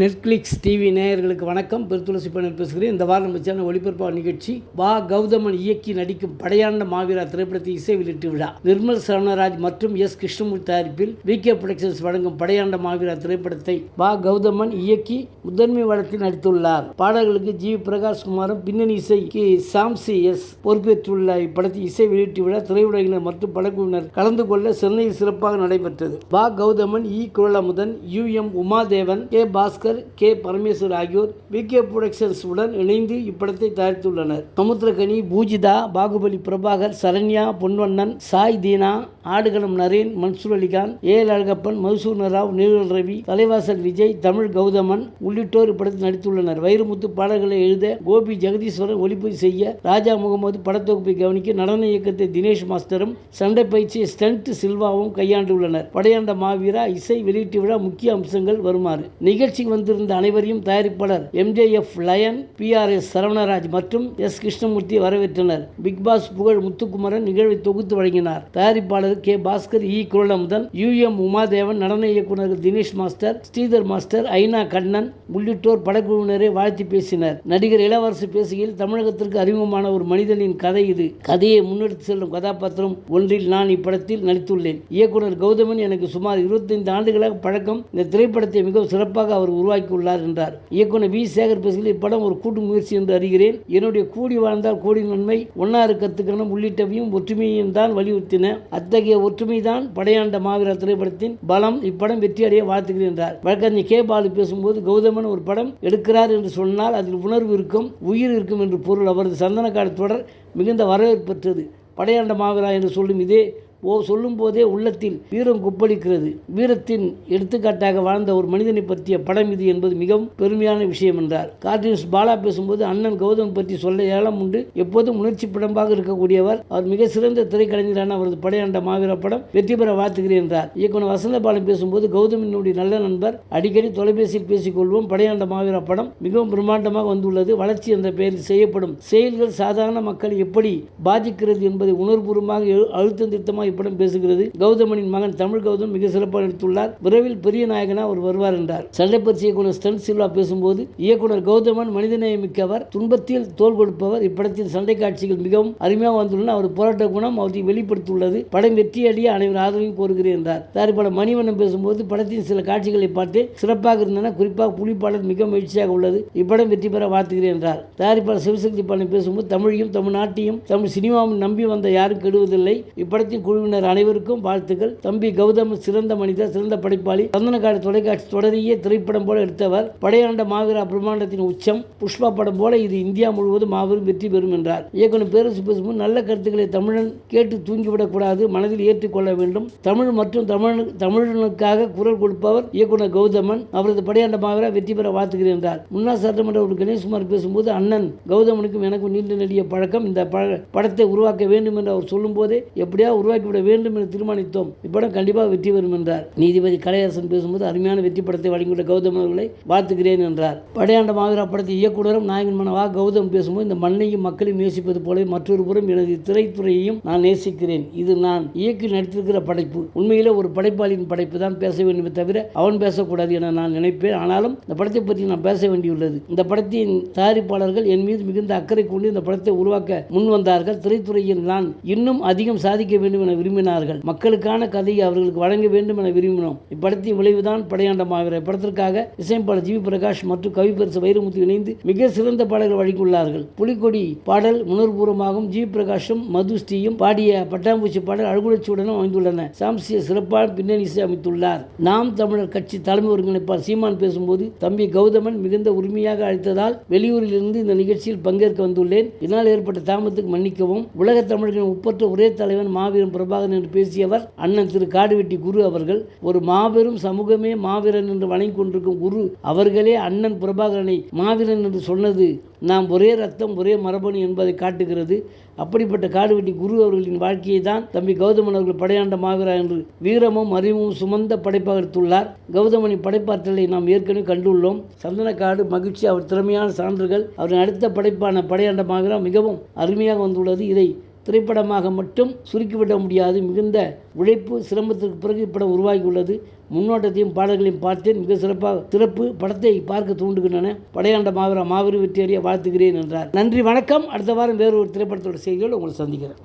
Netflix TV நேயர்களுக்கு வணக்கம். பெருத்துளசி பண்ணல் பேசுகிறேன். இந்த வாரம் நம்ம ஒளிபரப்பாக நிகழ்ச்சி வா கௌதமன் இயக்கி நடிக்கும் படையாண்ட மாவீரா திரைப்படத்தை இசை வெளியிட்டு விழா நிர்மல் சரவணராஜ் மற்றும் எஸ் கிருஷ்ணமூர்த்தி தயாரிப்பில் வி கே ப்ரொடக்ஷன்ஸ் வழங்கும் படையாண்ட மாவீரா திரைப்படத்தை வா கௌதமன் இயக்கி முதன்மை வளத்தில் நடித்துள்ளார். பாடல்களுக்கு ஜி பிரகாஷ் குமாரும் பின்னணி இசைக்கு சாம்சி எஸ் பொறுப்பேற்றுள்ள இப்படத்தை இசை வெளியீட்டு விழா திரையுலகினர் மற்றும் படக்குழுவினர் கலந்து கொள்ள சென்னையில் சிறப்பாக நடைபெற்றது. வா கௌதமன் இ Kuralamudhan U M Umadevan K Bhaskar K. Parameswar ஆகியோர் விகே புரொடக்ஷன்ஸ் உடன் இணைந்து இப்படத்தை தயாரித்துள்ளனர். சமுத்திரகனி பூஜிதா பாகுபலி பிரபாகர் சரண்யா பொன்வண்ணன் சாய் தீனா ஆடுகளம் நரேன் மன்சூர் அலிகான் ஏ. எல். அழகப்பன் மதுசூர்ண ராவ் நீரல் ரவி தலைவாசல் விஜய் தமிழ் கௌதமன் உள்ளிட்டோர் இப்படத்தில் நடித்துள்ளனர். வைரமுத்து பாடல்களை எழுத கோபி ஜெகதீஸ்வரன் ஒளிப்பதிவு செய்ய ராஜா முகமது படத்தொகுப்பை கவனிக்க நடன இயக்கத்தை தினேஷ் மாஸ்டரும் சண்டை பயிற்சி ஸ்டண்ட் சில்வாவும் கையாண்டுள்ளனர். படையாண்ட மாவீரா இசை வெளியீட்டு விழா முக்கிய அம்சங்கள் வருமாறு. நிகழ்ச்சிக்கு வந்திருந்த அனைவரையும் தயாரிப்பாளர் MJF lion P R S Saravanaraj மற்றும் எஸ் கிருஷ்ணமூர்த்தி வரவேற்றனர். பிக் பாஸ் புகழ் முத்துக்குமரன் நிகழ்வை தொகுத்து வழங்கினார். தயாரிப்பாளர் கே. பாஸ்கர் இ. குரலமுதன் யு. எம். உமாதேவன் நடன இயக்குனர் தினேஷ் மாஸ்டர் ஸ்ரீதர் மாஸ்டர் ஐநா கண்ணன் உள்ளிட்டோர் படக்குழுவினரை வாழ்த்தி பேசினர். நடிகர் இளவரசு பேசுகையில் தமிழகத்திற்கு அறிமுகமான ஒரு மனிதனின் கதை இது. கதையை முன்னெடுத்து செல்லும் கதாபாத்திரம் ஒன்றில் நான் இப்படத்தில் நடித்துள்ளேன். இயக்குனர் கௌதமன் எனக்கு சுமார் இருபத்தைந்து ஆண்டுகளாக பழக்கம். இந்த திரைப்படத்தை மிகவும் சிறப்பாக அவர் உருவாக்கியுள்ளார் என்றார். இயக்குனர் வி. சேகர் பேசுகையில் இப்படம் ஒரு கூட்டு முயற்சி என்று அறிகிறேன். என்னுடைய கூடி வாழ்ந்தால் கோடி நன்மை ஒன்னாறு கத்துக்கணும் உள்ளிட்டவையும் ஒற்றுமையையும் தான் வலியுறுத்தின. அத்தகைய ஒற்றுமை தான் படையாண்ட மாவீரர் திரைப்படத்தின் பலம். இப்படம் வெற்றியடைய வாழ்த்துகிறேன் என்றார். வழக்கறிஞர் கே. பாலு பேசும்போது கௌதமன் ஒரு படம் எடுக்கிறார் என்று சொன்னால் அதில் உணர்வு இருக்கும் உயிர் இருக்கும் என்று பொருள். அவரது சந்தனக்காடு தொடர் மிகுந்த வரவேற்பு பெற்றது. படையாண்ட மாவீரா என்று சொல்லும் இதே ஓ சொல்லும் போதே உள்ளத்தில் வீரம் குப்பளிக்கிறது. வீரத்தின் எடுத்துக்காட்டாக வாழ்ந்த ஒரு மனிதனை பற்றிய படம் இது என்பது மிகவும் பெருமையான விஷயம் என்றார். கார்டின்ஸ் பாலா பேசும்போது அண்ணன் கௌதம் பற்றி சொல்ல ஏலம் உண்டு. எப்போதும் உணர்ச்சி படமாக இருக்கக்கூடியவர். அவர் மிக சிறந்த திரைக்கலைஞரான அவரது படையாண்ட மாவீர படம் வெற்றி பெற வாழ்த்துகிறேன் என்றார். இயக்குனர் வசந்தபாலன் பேசும்போது கௌதமினுடைய நல்ல நண்பர். அடிக்கடி தொலைபேசியில் பேசிக்கொள்வோம். படையாண்ட மாவீர படம் மிகவும் பிரம்மாண்டமாக வந்துள்ளது. வளர்ச்சி என்ற பெயரில் செய்யப்படும் செயல்கள் சாதாரண மக்களை எப்படி பாதிக்கிறது என்பதை உணர்வுபூர்வமாக எழு- அழுத்தம் திருத்தமாக இப்படம் பேசுகிறது. கௌதமனின் மகன் தமிழ் கௌதம் மிக சிறப்பாக நடித்துள்ளார். விரைவில் பெரிய நாயகனா அவர் வருவார் என்றார். சண்டைப்பரிசு இயக்குனர் ஸ்டன் சில்வா பேசும்போது இயக்குனர் கௌதமன் மனிதநேயமிக்கவர் துன்பத்தில் தோல் கொடுப்பவர். இப்படத்தின் சண்டை காட்சிகள் மிகவும் அருமையாக வந்துள்ளன. அவர் போராட்ட குணம் அவற்றை வெளிப்படுத்தியுள்ளது. படம் வெற்றியடைய அனைவர் ஆதரவையும் கோருகிறேன் என்றார். தயாரிப்பாளர் மணிவண்ணன் பேசும்போது படத்தின் சில காட்சிகளை பார்த்து சிறப்பாக இருந்தன. குறிப்பாக புலிப்பாளர் மிக மகிழ்ச்சியாக உள்ளது. இப்படம் வெற்றி பெற வாழ்த்துகிறேன் என்றார். தயாரிப்பாளர் சிவசக்தி பாலன் பேசும்போது தமிழையும் தமிழ்நாட்டையும் தமிழ் சினிமாவும் நம்பி வந்த யாரும் கெடுவதில்லை. இப்படத்தின் குழு குழுவினர் அனைவருக்கும் வாழ்த்துக்கள். தம்பி கௌதம் சிறந்த மனிதர் சிறந்த படைப்பாளி. சந்தனக்காடு தொலைக்காட்சி தொடரையே திரைப்படம் போல எடுத்தவர். படையாண்ட மாவீரா பிரம்மாண்டத்தின் உச்சம். புஷ்பா படம் போல இது இந்தியா முழுவதும் மாபெரும் வெற்றி பெறும் என்றார். இயக்குனர் பேரரசு பேசும்போது நல்ல கருத்துக்களை தமிழன் கேட்டு தூங்கிவிடக்கூடாது மனதில் ஏற்றுக்கொள்ள வேண்டும். தமிழ் மற்றும் தமிழ் தமிழனுக்காக குரல் கொடுப்பவர் இயக்குனர் கௌதமன். அவரது படையாண்ட மாவீரா வெற்றி பெற வாழ்த்துகிறேன் என்றார். முன்னாள் சட்டமன்ற ஒரு கணேஷ்குமார் பேசும்போது அண்ணன் கௌதமனுக்கும் எனக்கும் நீண்ட நெடிய பழக்கம். இந்த படத்தை உருவாக்க வேண்டும் என்று அவர் சொல்லும்போதே எப்படியா உருவாக்கி உருவாக்கிவிட வேண்டும் என்று தீர்மானித்தோம். இப்படம் கண்டிப்பாக வெற்றி பெறும் என்றார். நீதிபதி கலையரசன் பேசும்போது அருமையான வெற்றி படத்தை வழங்கியுள்ள கௌதம் அவர்களை வாழ்த்துகிறேன் என்றார். படையாண்ட மாவீரா படத்தை இயக்குனரும் நாயகன் மனவா கௌதம் பேசும்போது இந்த மண்ணையும் மக்களையும் நேசிப்பது போல மற்றொரு புறம் எனது திரைத்துறையையும் நான் நேசிக்கிறேன். இது நான் இயக்கி நடித்திருக்கிற படைப்பு. உண்மையிலே ஒரு படைப்பாளியின் படைப்பு தான் பேச வேண்டுமே தவிர அவன் பேசக்கூடாது என நான் நினைப்பேன். ஆனாலும் இந்த படத்தை பற்றி நான் பேச வேண்டியுள்ளது. இந்த படத்தின் தயாரிப்பாளர்கள் என் மீது மிகுந்த அக்கறை கொண்டு இந்த படத்தை உருவாக்க முன் வந்தார்கள் திரைத்துறையில் நான் இன்னும் அதிகம் சாதிக்க வேண்டும் என விரும்பினார்கள். மக்களுக்கான கதையை அவர்களுக்கு வழங்க வேண்டும் என விரும்பினோம். இப்படத்தின் விளைவுதான் படையாண்டமாகிற இப்படத்திற்காக இசையமைப்பாளர் ஜி. பிரகாஷ் மற்றும் கவிப்பரிசு வைரமுத்து இணைந்து மிக சிறந்த பாடல்கள் வழங்கியுள்ளார்கள். புலிக்கொடி பாடல் உணர்வுபூர்வமாகவும் ஜி. பிரகாஷும் மதுஸ்ரீயும் பாடிய பட்டாம்பூச்சி பாடல் அழுகுழச்சியுடனும் அமைந்துள்ளன. சாம்சிய சிறப்பான பின்னணி இசை அமைத்துள்ளார். நாம் தமிழர் கட்சி தலைமை ஒருங்கிணைப்பாளர் சீமான் பேசும்போது தம்பி கௌதமன் மிகுந்த உரிமையாக அழைத்ததால் வெளியூரில் இருந்து இந்த நிகழ்ச்சியில் பங்கேற்க வந்துள்ளேன். இதனால் ஏற்பட்ட தாமத்துக்கு மன்னிக்கவும். உலக தமிழர்களின் உப்பற்ற ஒரே தலைவன் மாவீரன் தொடர்பாக என்று பேசியவர் அண்ணன் திரு காடுவெட்டி குரு அவர்கள் ஒரு மாபெரும் சமூகமே மாவீரன் என்று வணங்கி கொண்டிருக்கும் குரு அவர்களே அண்ணன் பிரபாகரனை மாவீரன் என்று சொன்னது நாம் ஒரே ரத்தம் ஒரே மரபணு என்பதை காட்டுகிறது. அப்படிப்பட்ட காடுவெட்டி குரு அவர்களின் வாழ்க்கையை தான் தம்பி கௌதமன் அவர்கள் படையாண்ட மாவீரா என்று வீரமும் அறிவும் சுமந்த படைப்பாக எடுத்துள்ளார் கௌதமனின் படைப்பாற்றலை நாம் ஏற்கனவே கண்டுள்ளோம். சந்தனக்காடு மகிழ்ச்சி அவர் திறமையான சான்றுகள் அவரின் அடுத்த படைப்பான படையாண்ட மாவீரா மிகவும் அருமையாக வந்துள்ளது. இதை திரைப்படமாக மட்டும் சுருக்கிவிட முடியாது. மிகுந்த உழைப்பு சிரமத்திற்கு பிறகு இப்படம் உருவாகியுள்ளது. முன்னோட்டத்தையும் பாடல்களையும் பார்த்தேன். மிக சிறப்பாக சிறப்பு படத்தை பார்க்க தூண்டுகின்றன. படையாண்ட மாவீர மாபெரும் வெற்றியடைய வாழ்த்துகிறேன் என்றார். நன்றி வணக்கம். அடுத்த வாரம் வேறு ஒரு திரைப்படத்தோட செய்திகள் உங்களை சந்திக்கிறேன்.